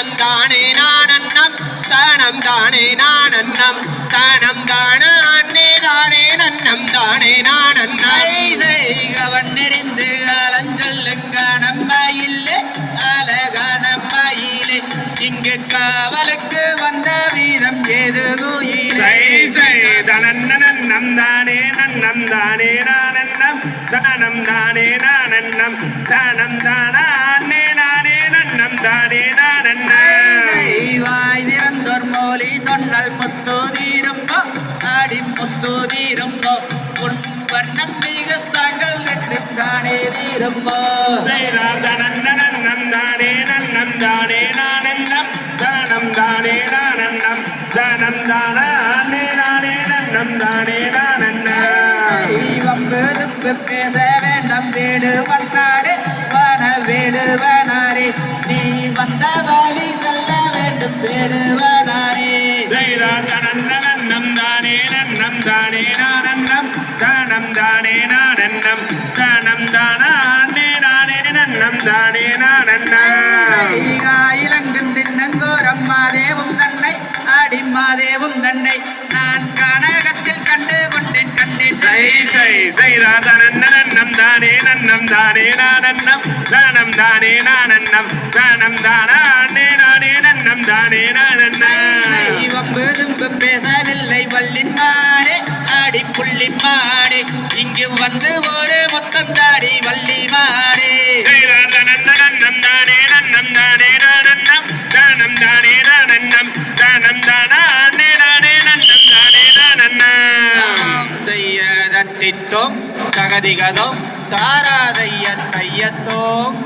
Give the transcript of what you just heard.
தானம் தானே நானன்னம் தானம் தானே நானன்னம். தானம் தான அன்னே தானே நன்னம் தானே நானன்னம். செய்கவன் நெறிந்து அலஞ்சொல்லுங்க நம்மையில்லே அழகான மயிலே இங்கு காவலுக்கு வந்த வீரம் ஏது தனன்னனம் தானே நன்னம் தானே நானன்னம். தானம் தானே நானன்னம் தானம் தானே வாய் திறந்தோர் மோலி சொன்னல் முத்து தீரும்போ ஆடி முத்து தீரும்போ. உன் வர்ணம் மிகஸ்தாங்கள் ரெண்டும் தானே தீரும்போ. செய்தார் தனன்னனம் தானே நன்னம் தானே நானன்னம் தானம் தானே நானன்னம் தானம் தானே நானே நன்னம் தானே நானன்னம் பேச வேண்டாம் வேடு வண்ணாரே தானே நன்னம் தானே நானன்னம் தானம் தானே நானன்னம் தானம் தானே நானே நன்னம் தானே நானன்னம் இலங்கும் தின்னங்கோரம் மாதேவும் தன்னை ஆடி மாதேவும் தன்னை. நான் கனகத்தில் கண்டு கொண்டேன் கண்டேன் சை சை செய்தா தனன்னனம் தானே நன்னம் தானே நானன்னம் தானம் தானே நானன்னம் தானம் தானே நானே நன்னம் தானே நானன்னம் பேசவில்லை ஆடி புள்ளி இங்கு வந்து ஒரு மொத்தம் தாடி வள்ளி மாடே. செய்தா தனன்னனம் தானே நன்னம் தத்தித்தோம் தகதிகதோம் தாராதைய தையத்தோம்.